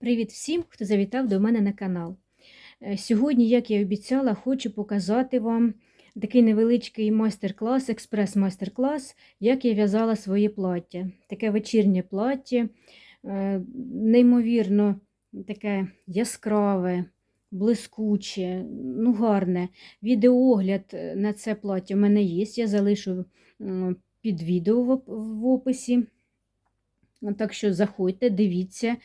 Привіт всім, хто завітав до мене на канал. Е, Сьогодні, як я і обіцяла, хочу показати вам такий невеличкий майстер-клас, експрес-майстер-клас, як я в'язала своє плаття. Таке вечірнє плаття, е, неймовірно таке яскраве, блискуче, ну гарне. Відеоогляд е, на це плаття в мене є. Я залишу під відео в описі. Так що заходьте, дивіться.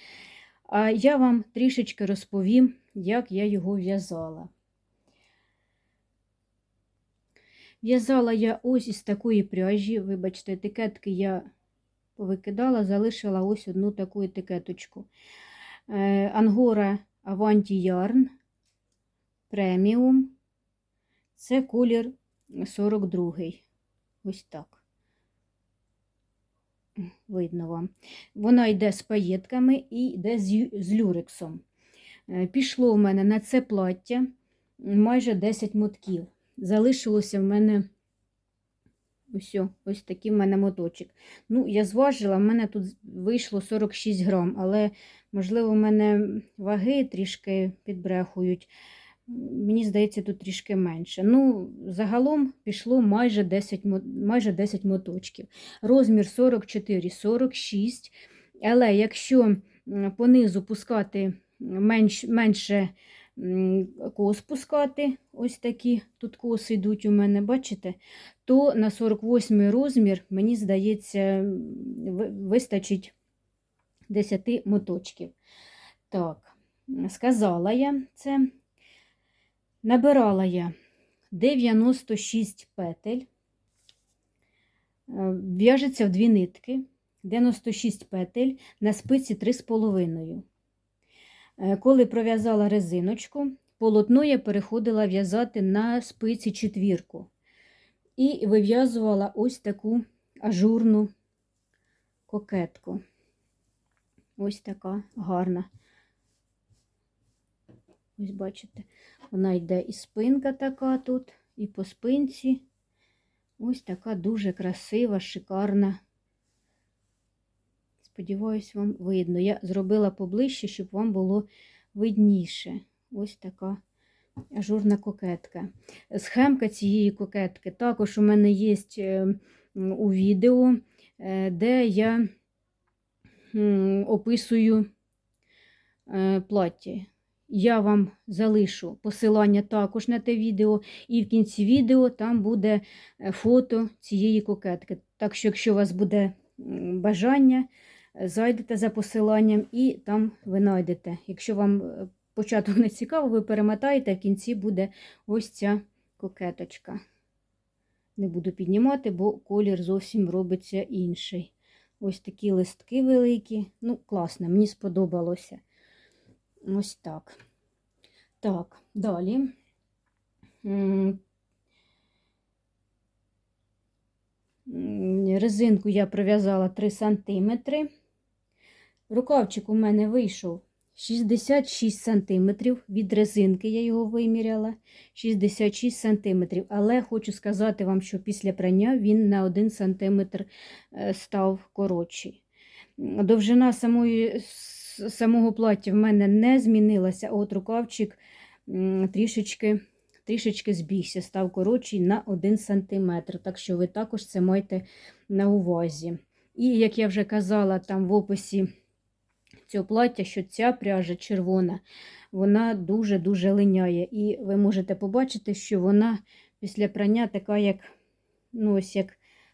А я вам трішечки розповім, як я його в'язала. В'язала я ось із такої пряжі, вибачте, етикетки я повикидала, залишила ось одну таку етикеточку. Е, Ангора Avanti Yarn Premium. Це колір 42. Ось так. Видно вам. Вона йде з паєтками і йде з, люрексом. Е, Пішло в мене на це плаття майже 10 мотків. Залишилося в мене ось, ось такий в мене моточок. Ну, я зважила, в мене тут вийшло 46 грам, але, можливо, в мене ваги трішки підбрехують. Мені здається, тут трішки менше. Ну, загалом пішло майже 10, майже 10 моточків. Розмір 44-46. Але якщо м, понизу пускати менш, менше кос пускати, ось такі тут коси йдуть у мене, бачите, то на 48 розмір, мені здається, вистачить 10 моточків. Так, сказала я це. Набирала я 96 петель, Е, в'яжеться в дві нитки, 96 петель на спиці 3,5. Е, Коли пров'язала резиночку, полотно я переходила в'язати на спиці четвірку. І вив'язувала ось таку ажурну кокетку. Ось така гарна. Ось бачите, вона йде і спинка така тут, і по спинці. Ось така дуже красива, шикарна. Сподіваюсь, вам видно. Я зробила поближче, щоб вам було видніше. Ось така ажурна кокетка. Схемка цієї кокетки також у мене є е, у відео, е, де я описую е, плаття. Я вам залишу посилання також на те відео, і в кінці відео там буде е, фото цієї кокетки. Так що, якщо у вас буде бажання, е, зайдете за посиланням і там ви знайдете. Якщо вам е, початок не цікаво, ви перемотаєте, в кінці буде ось ця кокеточка. Не буду піднімати, бо колір зовсім робиться інший. Ось такі листки великі. Ну, класно, мені сподобалося. Ось так. Так, далі. Резинку я пров'язала 3 см. Рукавчик у мене вийшов 66 см від резинки, я його виміряла. 66 см. Але хочу сказати вам, що після прання він на 1 см е, став коротший. Довжина самої, самого плаття в мене не змінилася, от рукавчик трішечки, трішечки збігся, став коротший на 1 см. Так що ви також це маєте на увазі. І як я вже казала там в описі цього плаття, що ця пряжа червона, вона дуже-дуже линяє. І ви можете побачити, що вона після прання така, як, ну, ось як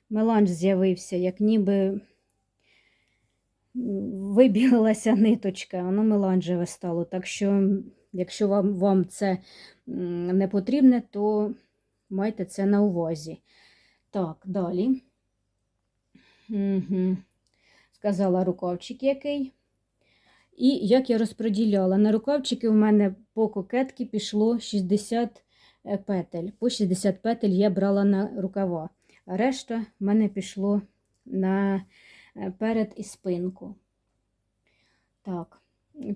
меланж з'явився, як ніби вибілилася ниточка, воно меланжеве стало. Так що, якщо вам, вам це не потрібне, то майте це на увазі. Так, далі. Угу. Сказала рукавчик який. І як я розподіляла, на рукавчики у мене по кокетки пішло 60 е, петель. По 60 петель я брала на рукава, а решта в мене пішло на перед і спинку. Так,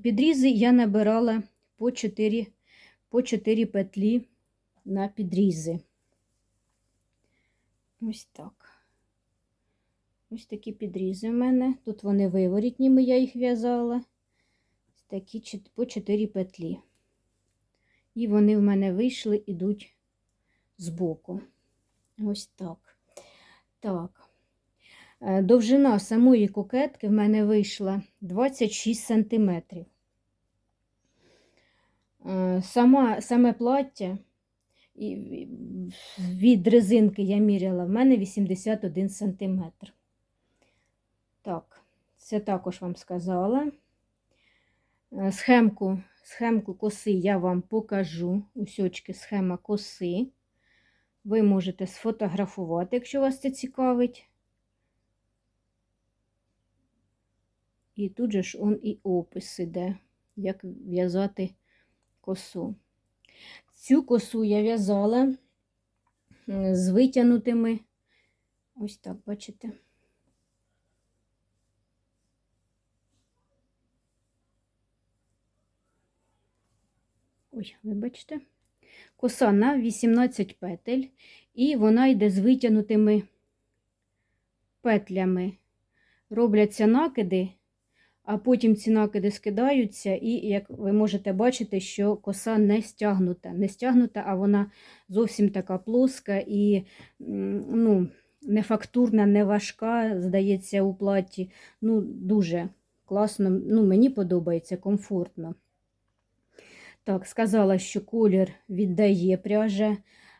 підрізи я набирала по 4, по 4 петлі на підрізи. Ось так. Ось такі підрізи в мене. Тут вони виворітніми, я їх в'язала. Ось такі по 4 петлі. І вони в мене вийшли, ідуть збоку. Ось так. Так. Е, Довжина самої кокетки в мене вийшла 26 сантиметрів. Е, Сама, саме плаття від резинки я міряла, в мене 81 сантиметр. Так, це також вам сказала. Е, Схемку, схемку коси я вам покажу. Усьочки схема коси. Ви можете сфотографувати, якщо вас це цікавить. І тут же ж он і опис іде, як в'язати косу. Цю косу я в'язала з витягнутими, ось так, бачите. Ой, вибачте. Коса на 18 петель, і вона йде з витягнутими петлями. Робляться накиди, а потім ці накиди скидаються, і, як ви можете бачити, що коса не стягнута. Не стягнута, а вона зовсім така плоска і ну, не фактурна, не важка, здається, у платі. Ну, дуже класно. Ну, мені подобається, комфортно. Так, сказала, що колір віддає пряжа,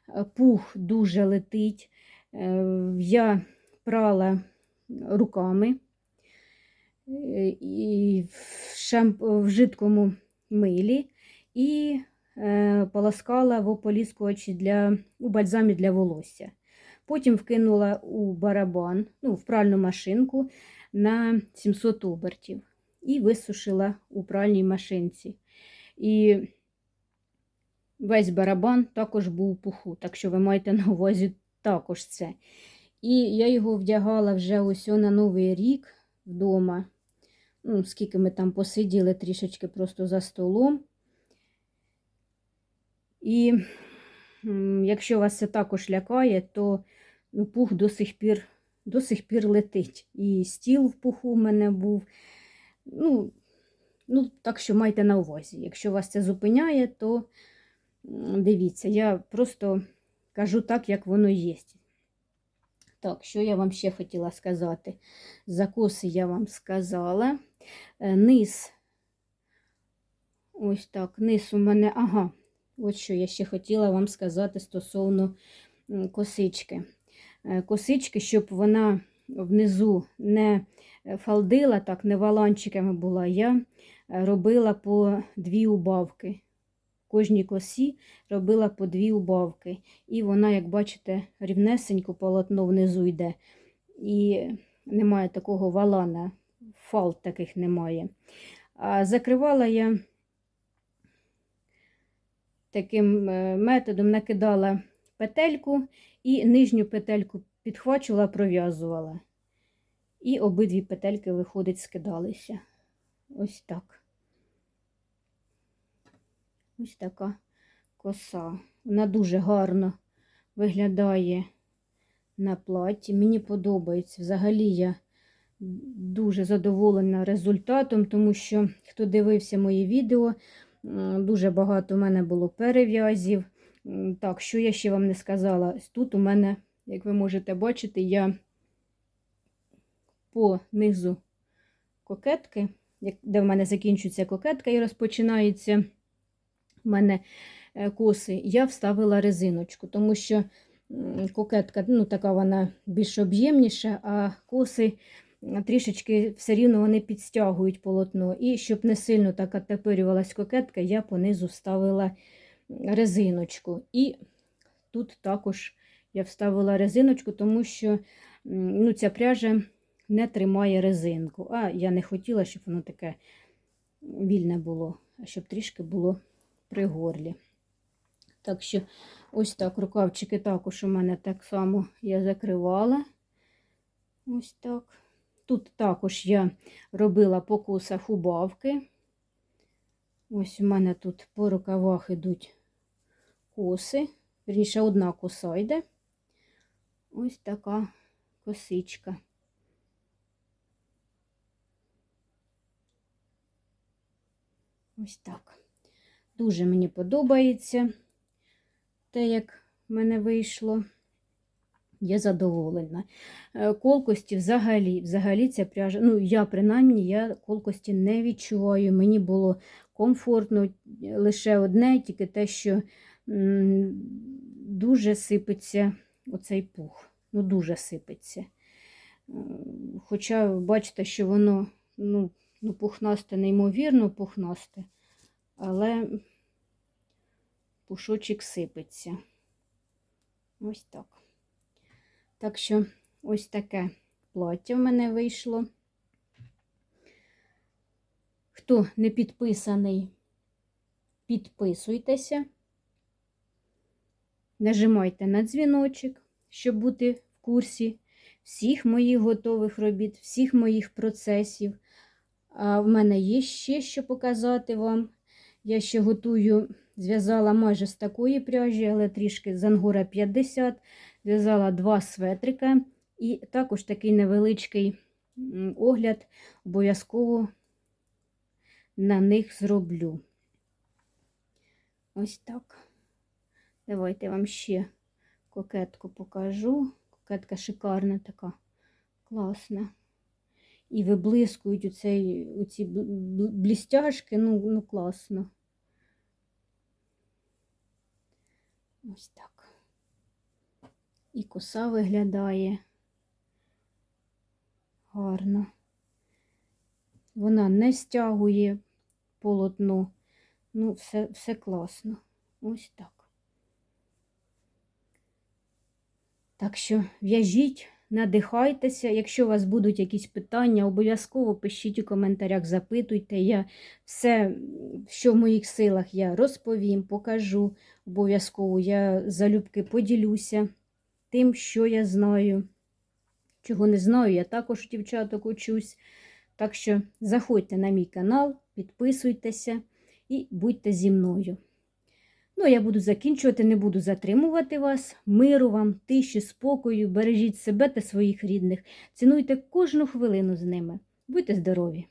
е, пух дуже летить. Е, Я прала руками і в, шамп... в жидкому милі і е, полоскала в ополіскувачі для... у бальзамі для волосся. Потім вкинула у барабан, ну, в пральну машинку на 700 обертів і висушила у пральній машинці. І весь барабан також був у пуху, так що ви маєте на увазі також це. І я його вдягала вже ось на Новий рік вдома. Ну, скільки ми там посиділи трішечки просто за столом. І якщо вас це також лякає, то ну, пух до сих пір, до сих пір летить. І стіл в пуху в мене був. Ну, ну, так що майте на увазі. Якщо вас це зупиняє, то дивіться, я просто кажу так, як воно є. Так, що я вам ще хотіла сказати? Закоси я вам сказала. Е, Низ, ось так, низ у мене, ага, от що я ще хотіла вам сказати стосовно косички. Е, Косички, щоб вона внизу не е, фалдила, так, не валанчиками була, я робила по дві убавки. Кожній косі робила по дві убавки. І вона, як бачите, рівнесенько полотно внизу йде. І немає такого валана, фалт таких немає. А закривала я таким е, методом, накидала петельку і нижню петельку підхвачувала, пров'язувала. І обидві петельки, виходить, скидалися. Ось так. Ось така коса. Вона дуже гарно виглядає на платі. Мені подобається. Взагалі я дуже задоволена результатом, тому що хто дивився мої відео, дуже багато у мене було перев'язів. Так, що я ще вам не сказала? Тут у мене, як ви можете бачити, я по низу кокетки, де в мене закінчується кокетка і розпочинається в мене е, коси, я вставила резиночку, тому що кокетка, ну, така вона більш об'ємніша, а коси трішечки все рівно вони підстягують полотно. І щоб не сильно так оттепирювалась кокетка, я понизу вставила резиночку. І тут також я вставила резиночку, тому що ну, ця пряжа не тримає резинку. А я не хотіла, щоб воно таке вільне було, а щоб трішки було при горлі. Так що ось так рукавчики також у мене так само я закривала. Ось так. Тут також я робила по косах убавки. Ось у мене тут по рукавах йдуть коси. Вірніше, одна коса йде. Ось така косичка. Ось так. Дуже мені подобається те, як в мене вийшло. Я задоволена. Е, Колкості взагалі, взагалі ця пряжа, ну я принаймні я колкості не відчуваю. Мені було комфортно лише одне, тільки те, що дуже сипеться оцей пух. Ну, дуже сипеться. Е, Хоча бачите, що воно ну, ну, пухнасте, неймовірно пухнасте, але пушочок сипеться. Ось так. Так що ось таке плаття в мене вийшло. Хто не підписаний, підписуйтеся. Нажимайте на дзвіночок, щоб бути в курсі всіх моїх готових робіт, всіх моїх процесів. А в мене є ще що показати вам. Я ще готую, зв'язала майже з такої пряжі, але трішки з ангора 50. Зв'язала два светрика і також такий невеличкий огляд обов'язково на них зроблю. Ось так. Давайте вам ще кокетку покажу. Кокетка шикарна така, класна. І виблискують оцей, оці бл- бл- блістяшки, ну, ну класно. Ось так. І коса виглядає гарно. Вона не стягує полотно. Ну, все, все класно. Ось так. Так що в'яжіть, надихайтеся. Якщо у вас будуть якісь питання, обов'язково пишіть у коментарях, запитуйте. Я все, що в моїх силах, я розповім, покажу. Обов'язково я залюбки поділюся тим, що я знаю. Чого не знаю, я також у дівчаток учусь. Так що заходьте на мій канал, підписуйтеся і будьте зі мною. Ну, я буду закінчувати, не буду затримувати вас. Миру вам, тиші, спокою, бережіть себе та своїх рідних. Цінуйте кожну хвилину з ними. Будьте здорові!